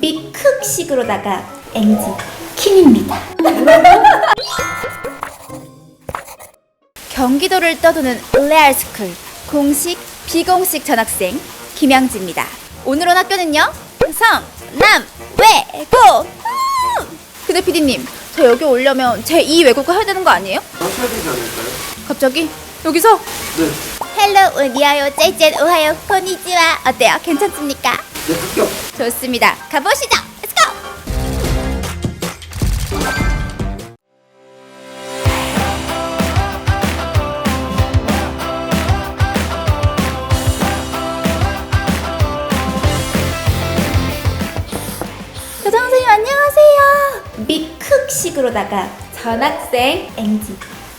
미쿡식으로다가 앵지 킹입니다. 경기도를 떠도는 레알스쿨 공식 비공식 전학생 김양지입니다. 오늘 온 학교는요 성, 남, 외, 고. 음! 근데 피디님 저 여기 오려면 제2 외국어 해야 되는 거 아니에요? 하셔야 되지 않을까요? 갑자기 여기서 네. 헬로 우니아요 짤짤 오하요 코니치와 어때요? 괜찮습니까? 네, 합격. 좋습니다. 가보시죠. Let's go. 교장 선생님 안녕하세요. 미쿡식으로다가 전학생 앵지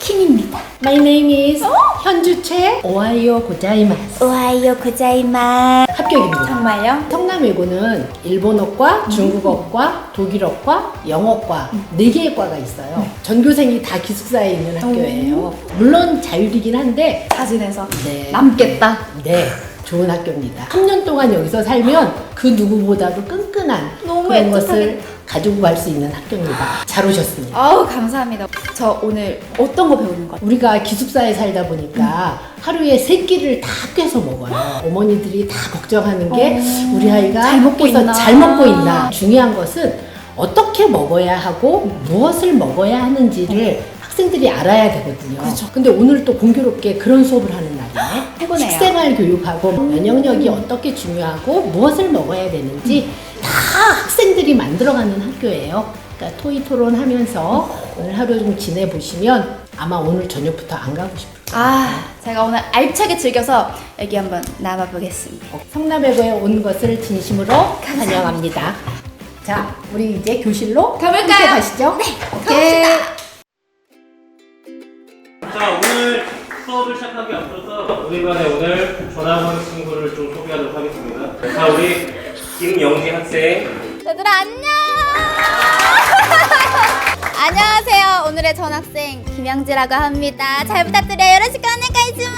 킴입니다. My name is 현주채 오하이오 고자이마스 오하이오 고자이마. 합격입니다. 정말요? 성남외고는 일본어과, 중국어과, 독일어과, 영어과 네 개의 과가 있어요. 전교생이 다 기숙사에 있는 학교예요. 물론 자율이긴 한데 자진해서 네. 남겠다. 네. 좋은 학교입니다. 3년 동안 여기서 살면 그 누구보다도 끈끈한 너무 그런 애틋하겠다. 가지고 갈 수 있는 학교입니다. 잘 오셨습니다. 아우 감사합니다. 저 오늘 어떤 거 배우는 거예요? 우리가 기숙사에 살다 보니까 하루에 세 끼를 다 꿰서 먹어요. 어머니들이 다 걱정하는 게 어, 우리 아이가 잘 먹고 학교에서 있나? 잘 먹고 있나. 중요한 것은 어떻게 먹어야 하고 무엇을 먹어야 하는지를 학생들이 알아야 되거든요. 그렇죠. 근데 오늘 또 공교롭게 그런 수업을 하는 날이네. 식생활 교육하고 면역력이 어떻게 중요하고 무엇을 먹어야 되는지 다 학생들이 만들어가는 학교예요. 그러니까 토의 토론 하면서 오늘 하루 좀 지내보시면 아마 오늘 저녁부터 안 가고 싶을 거예요. 아 제가 오늘 알차게 즐겨서 여기 한번 남아보겠습니다. 성남외고에 온 것을 진심으로 환영합니다. 자, 우리 이제 교실로 가볼까요? 함께 가시죠. 네, 오케이. 자 오늘 수업을 시작하기 앞서서 우리 반에 오늘 전학 온 친구를 좀 소개하도록 하겠습니다. 자 우리 김영지 학생 얘들아 안녕. 안녕하세요. 오늘의 전학생 김양지라고 합니다. 잘 부탁드려요. 요러시고 오네가이즈만.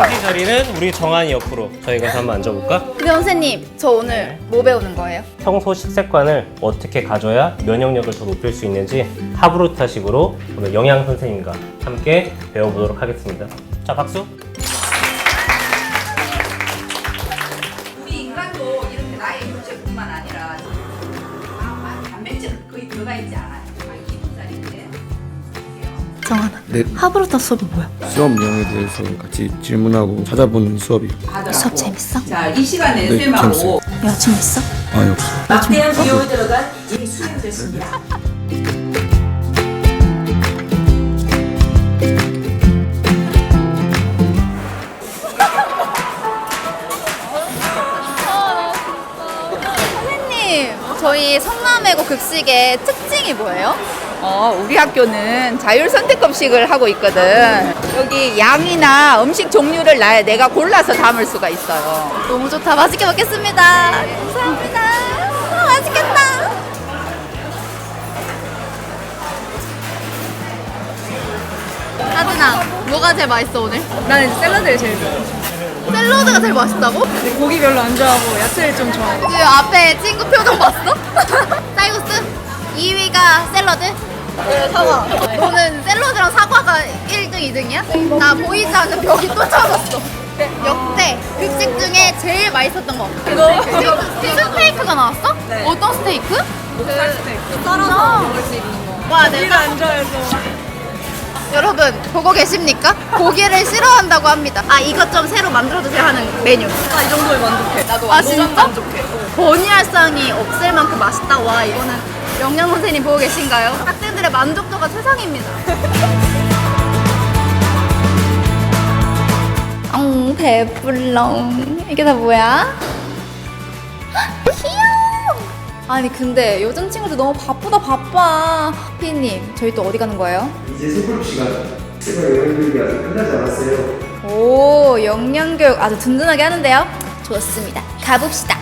영지 자리는 우리 정한이 옆으로 저희 가서 한번 앉아볼까? 근데 선생님, 저 오늘 뭐 배우는 거예요? 평소 식습관을 어떻게 가져야 면역력을 더 높일 수 있는지 하브루타식으로 오늘 영양 선생님과 함께 배워보도록 하겠습니다. 자 박수. 들어가 있지 않아요. 한 기분살인데. 정하나. 네, 하브로타 수업이 뭐야? 수업 내용에 대해서 같이 질문하고 찾아보는 수업이요. 수업 재밌어? 자, 이 시간에 네, 쌤하고 재밌어요. 여친 있어? 아니 없어. 막대한 비용이 들어간 이 수행됐습니다. 저희 성남외고 급식의 특징이 뭐예요? 어, 우리 학교는 자율 선택급식을 하고 있거든. 여기 양이나 음식 종류를 나, 내가 골라서 담을 수가 있어요. 너무 좋다. 맛있게 먹겠습니다. 감사합니다. 아, 맛있겠다. 하진아, 뭐가 제일 맛있어 오늘? 나는 샐러드를 제일 좋아해. 샐러드가 제일 맛있다고? 근데 고기 별로 안 좋아하고 야채를 좀 좋아해. 그 앞에 친구 표정 봤어? 쌀국수? 2위가 샐러드? 네, 사과. 너는 샐러드랑 사과가 1등, 2등이야? 나 보이지 않는 벽이 또 쳐졌어. 역대 급식 중에 제일 맛있었던 거. 그거? 스테이크, 스테이크가 나왔어? 네. 어떤 스테이크? 목살 스테이크. 썰어서 먹을 수 있는 거. 와, 고기를 내가 안 좋아해서. 여러분 보고 계십니까? 고기를 싫어한다고 합니다. 아 이것 좀 새로 만들어주세요 하는 메뉴. 나 이 정도에 만족해. 나도 아, 완전 진짜? 만족해. 버니알상이 없을 만큼 맛있다. 와 이거는 영양 선생님 보고 계신가요? 학생들의 만족도가 최상입니다. 엉 배불러. 이게 다 뭐야? 아니 근데 요즘 친구들 너무 바쁘다 바빠. 피디님 저희 또 어디 가는 거예요? 이제 소그룹 시간. 생활 영양교육이 아직 끝나지 않았어요. 오, 영양교육 아주 든든하게 하는데요? 좋습니다. 가봅시다.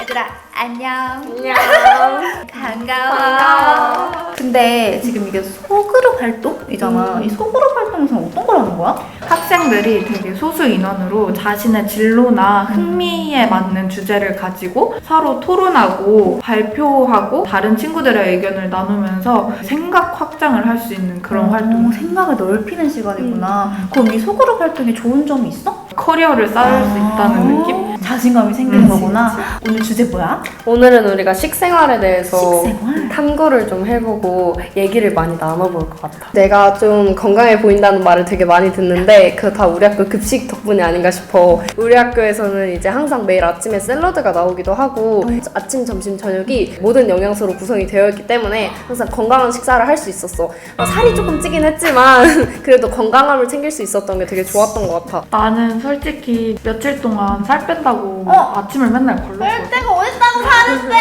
얘들아, 안녕. 안녕. 반가워. 근데 지금 이게 소그룹 활동이잖아. 이 소그룹 활동에서는 어떤 걸 하는 거야? 학생들이 되게 소수 인원으로 자신의 진로나 흥미에 맞는 주제를 가지고 서로 토론하고 발표하고 다른 친구들의 의견을 나누면서 생각 확장을 할 수 있는 그런 활동. 어, 생각을 넓히는 시간이구나. 그럼 이 소그룹 활동에 좋은 점이 있어? 커리어를 쌓을 수 있다는 느낌? 자신감이 생기는 거구나. 오늘 주제 뭐야? 오늘은 우리가 식생활에 대해서 식생활? 탐구를 좀 해보고 얘기를 많이 나눠 볼 것 같아. 내가 좀 건강해 보인다는 말을 되게 많이 듣는데 그거 다 우리 학교 급식 덕분이 아닌가 싶어. 우리 학교에서는 이제 항상 매일 아침에 샐러드가 나오기도 하고 아침, 점심, 저녁이 모든 영양소로 구성이 되어 있기 때문에 항상 건강한 식사를 할 수 있었어. 어, 살이 조금 찌긴 했지만 그래도 건강함을 챙길 수 있었던 게 되게 좋았던 것 같아. 나는 솔직히 며칠 동안 살 뺀다고 아침을 맨날 걸렸거든. 내가 어딨다고 사는데!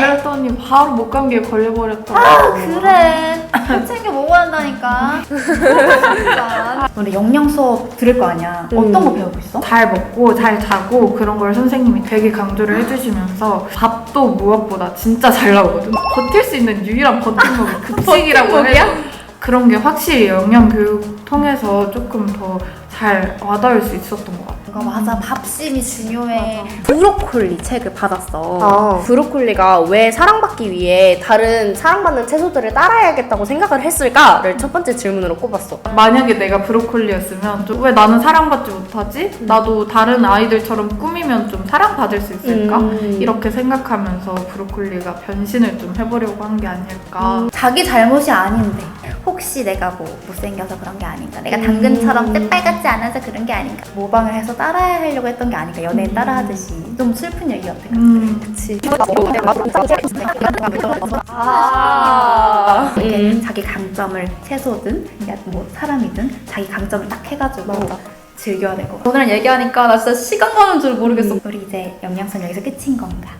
그랬더니 바로 목감기에 걸려버렸다. 아, 그래. 진짜. 우리 영양 수업 들을 거 아니야. 어떤 거 배우고 있어? 잘 먹고 잘 자고 그런 걸 선생님이 되게 강조를 해주시면서 밥도 무엇보다 진짜 잘 나오거든. 버틸 수 있는 유일한 버팀목이 급식이라고 해서 그런 게 확실히 영양 교육 통해서 조금 더 잘 와닿을 수 있었던 것 같아. 이거 맞아. 밥심이 중요해. 브로콜리 책을 받았어. 브로콜리가 왜 사랑받기 위해 다른 사랑받는 채소들을 따라야겠다고 생각을 했을까를 첫 번째 질문으로 꼽았어. 만약에 내가 브로콜리였으면 좀 왜 나는 사랑받지 못하지? 나도 다른 아이들처럼 꾸미면 좀 사랑받을 수 있을까? 음. 이렇게 생각하면서 브로콜리가 변신을 좀 해보려고 한 게 아닐까. 자기 잘못이 아닌데 혹시 내가 뭐 못생겨서 그런 게 아닌가 내가 당근처럼 때빨같지 않아서 그런 게 아닌가 모방을 해서 따라야 하려고 했던 게 아닌가 연예인 따라하듯이 좀 슬픈 얘기 같아 음. 그치. 아 이렇게 자기 강점을 채소든 야, 뭐 사람이든 자기 강점을 딱 해가지고 즐겨야 될 것 같아 오늘 얘기하니까 나 진짜 시간 가는 줄 모르겠어 우리 이제 영양선 여기서 끝인 건가?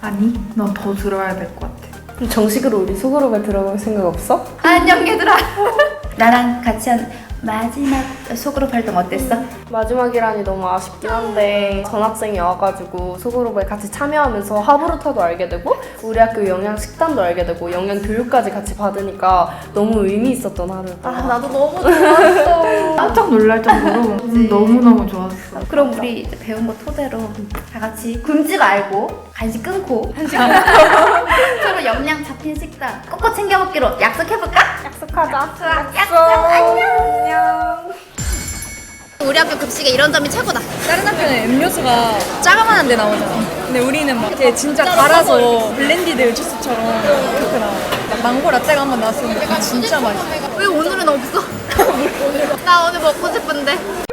아니, 넌 더 들어야 될 것 같아. 정식으로 우리 소그룹에 들어갈 생각 없어? 안녕 얘들아 나랑 같이 한 마지막 소그룹 활동 어땠어? 마지막이라니 너무 아쉽긴 한데 전학생이 와가지고 소그룹에 같이 참여하면서 하브루타도 알게 되고 우리 학교 영양 식단도 알게 되고 영양 교육까지 같이 받으니까 너무 의미 있었던 하루였다. 아 나도 너무 좋았어 깜짝 놀랄 정도로 음, 너무너무 좋았어. 그럼 우리 이제 배운 거 토대로 다 같이 굶지 말고 간식 끊고 한식 서로 영양 잡힌 식단 꼭꼭 챙겨 먹기로 약속해볼까? 약속하자. 약속 안녕 우리 학교 급식에 이런 점이 최고다. 다른 학교는 음료수가 짜가만한 데 나오잖아. 근데 우리는 막 이렇게 진짜 갈아서 블렌디드 주스처럼 그렇게 나와. 막 망고 라떼가 한 번 나왔었는데 그거 진짜 맛있어. 왜 오늘은 없어? 나 오늘 먹고 싶은데.